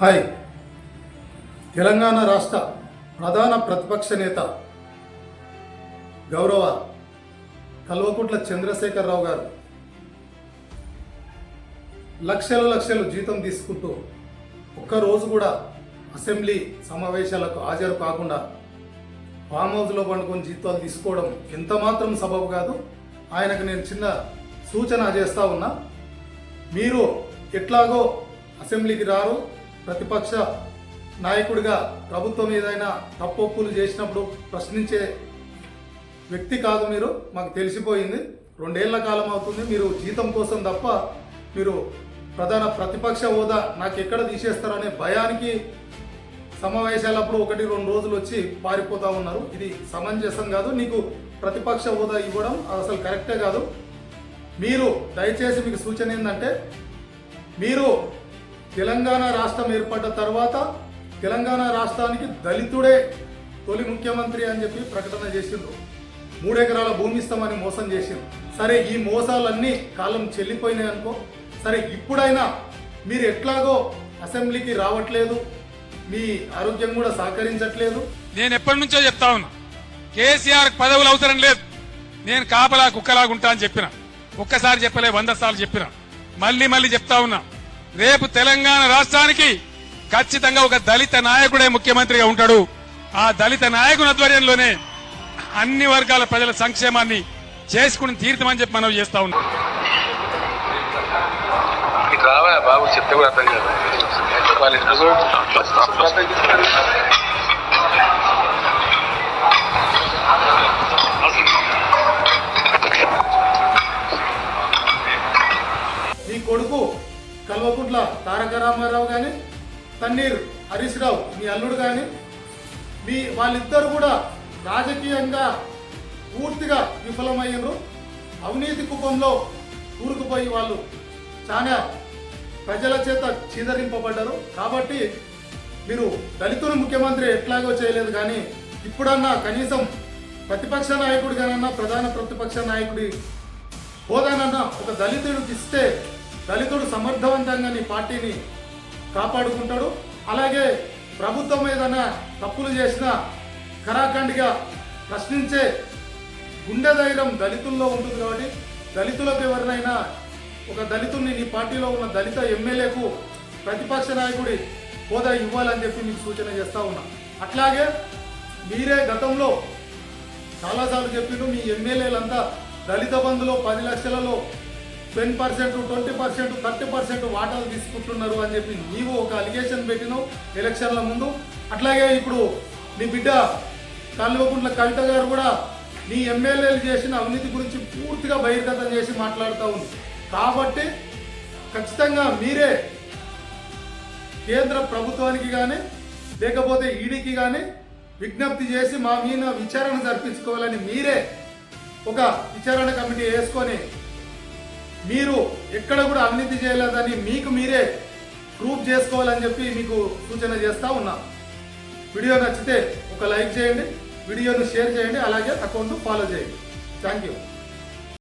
Hi. Telangana రాష్ట్ర ప్రధాన ప్రతిపక్ష నేత గౌరవ కల్వకుంట్ల చంద్రశేఖరరావు గారు లక్షలు లక్షలు జీతం తీసుకుంటూ ఒక్కరోజు కూడా అసెంబ్లీ సమావేశాలకు హాజరు కాకుండా ఫామ్ హౌస్లో పండుకొని జీతాలు తీసుకోవడం ఎంత మాత్రం సబబు కాదు. ఆయనకు నేను చిన్న సూచన చేస్తా ఉన్నా మీరు ఎట్లాగో అసెంబ్లీకి రారు ప్రతిపక్ష నాయకుడిగా ప్రభుత్వం ఏదైనా తప్పొప్పులు చేసినప్పుడు ప్రశ్నించే వ్యక్తి కాదు మీరు. మాకు తెలిసిపోయింది. రెండేళ్ళ కాలం అవుతుంది. మీరు జీతం కోసం తప్ప మీరు ప్రధాన ప్రతిపక్ష హోదా నాకు ఎక్కడ తీసేస్తారనే భయానికి సమావేశాలప్పుడు ఒకటి రెండు రోజులు వచ్చి పారిపోతా ఉన్నారు. ఇది సమంజసం కాదు. నీకు ప్రతిపక్ష హోదా ఇవ్వడం అది అసలు కరెక్టే కాదు. మీరు దయచేసి మీకు సూచన ఏంటంటే మీరు తెలంగాణ రాష్ట్రం ఏర్పడ్డ తర్వాత తెలంగాణ రాష్ట్రానికి దళితుడే తొలి ముఖ్యమంత్రి అని చెప్పి ప్రకటన చేసిండ్రు. మూడెకరాల భూమి ఇస్తామని మోసం చేసిండ్రు. సరే ఈ మోసాలన్నీ కాలం చెల్లిపోయినాయి అనుకో. సరే ఇప్పుడైనా మీరు ఎట్లాగో అసెంబ్లీకి రావట్లేదు. మీ ఆరోగ్యం కూడా సహకరించట్లేదు. నేను ఎప్పటి నుంచో చెప్తా ఉన్నా కేసీఆర్ పదవులు అవసరం లేదు. నేను కాపలా కుక్కలాగుంటా అని చెప్పిన ఒక్కసారి చెప్పలే వంద సార్లు చెప్పిన మళ్ళీ మళ్ళీ చెప్తా ఉన్నా రేపు తెలంగాణ రాష్ట్రానికి ఖచ్చితంగా ఒక దళిత నాయకుడే ముఖ్యమంత్రిగా ఉంటాడు. ఆ దళిత నాయకుని ఆధ్వర్యంలోనే అన్ని వర్గాల ప్రజల సంక్షేమాన్ని చేసుకుని తీర్థమని చెప్పి మనం చేస్తా ఉన్నాం. ఇటు రావా బాబు? చెప్తే కూడా అర్థం కాదు. వాళ్ళు ఇద్దరు కూడా అర్థం చేస్తారు. మీ కొడుకు కల్వకుంట్ల తారక రామారావు కానీ తన్నీర్ హరీష్ రావు మీ అల్లుడు కానీ మీ వాళ్ళిద్దరు కూడా రాజకీయంగా పూర్తిగా విఫలమయ్యారు అవినీతి కుపంలో కూరుకుపోయి వాళ్ళు చాలా ప్రజల చేత చీదరింపబడ్డారు. కాబట్టి మీరు దళితులు ముఖ్యమంత్రి ఎట్లాగో చేయలేదు కానీ ఇప్పుడన్నా కనీసం ప్రతిపక్ష నాయకుడిగానన్నా ప్రధాన ప్రతిపక్ష నాయకుడి హోదానన్నా ఒక దళితుడికి ఇస్తే దళితుడు సమర్థవంతంగా నీ పార్టీని కాపాడుకుంటాడు. అలాగే ప్రభుత్వం ఏదైనా తప్పులు చేసినా కరాఖండిగా ప్రశ్నించే గుండె ధైర్యం దళితుల్లో ఉంటుంది కాబట్టి దళితులకు ఎవరినైనా ఒక దళితుడిని నీ పార్టీలో ఉన్న దళిత ఎమ్మెల్యేకు ప్రతిపక్ష నాయకుడి హోదా ఇవ్వాలని చెప్పి మీకు సూచన చేస్తా ఉన్నా. అట్లాగే మీరే గతంలో చాలాసార్లు చెప్పిండు మీ ఎమ్మెల్యేలంతా దళిత బంధులో పది లక్షలలో ten percent twenty percent thirty percent వాటాలు తీసుకుంటున్నారు అని చెప్పి నీవు ఒక అలిగేషన్ పెట్టినావు ఎలక్షన్ల ముందు. అట్లాగే ఇప్పుడు నీ బిడ్డ కల్వకుంట్ల కవిత గారు కూడా నీ ఎమ్మెల్యేలు చేసిన అవినీతి గురించి పూర్తిగా బహిర్గతం చేసి మాట్లాడుతూ ఉంది. కాబట్టి ఖచ్చితంగా మీరే కేంద్ర ప్రభుత్వానికి కానీ లేకపోతే ఈడీకి కానీ విజ్ఞప్తి చేసి మా మీద విచారణ జరిపించుకోవాలని మీరే ఒక విచారణ కమిటీ వేసుకొని మీరు ఎక్కడ కూడా అవినీతి చేయలేదని మీకు మీరే ప్రూఫ్ చేసుకోవాలని చెప్పి మీకు సూచన చేస్తూ ఉన్నా. వీడియో నచ్చితే ఒక లైక్ చేయండి వీడియోని షేర్ చేయండి అలాగే అకౌంట్ను ఫాలో చేయండి. Thank you.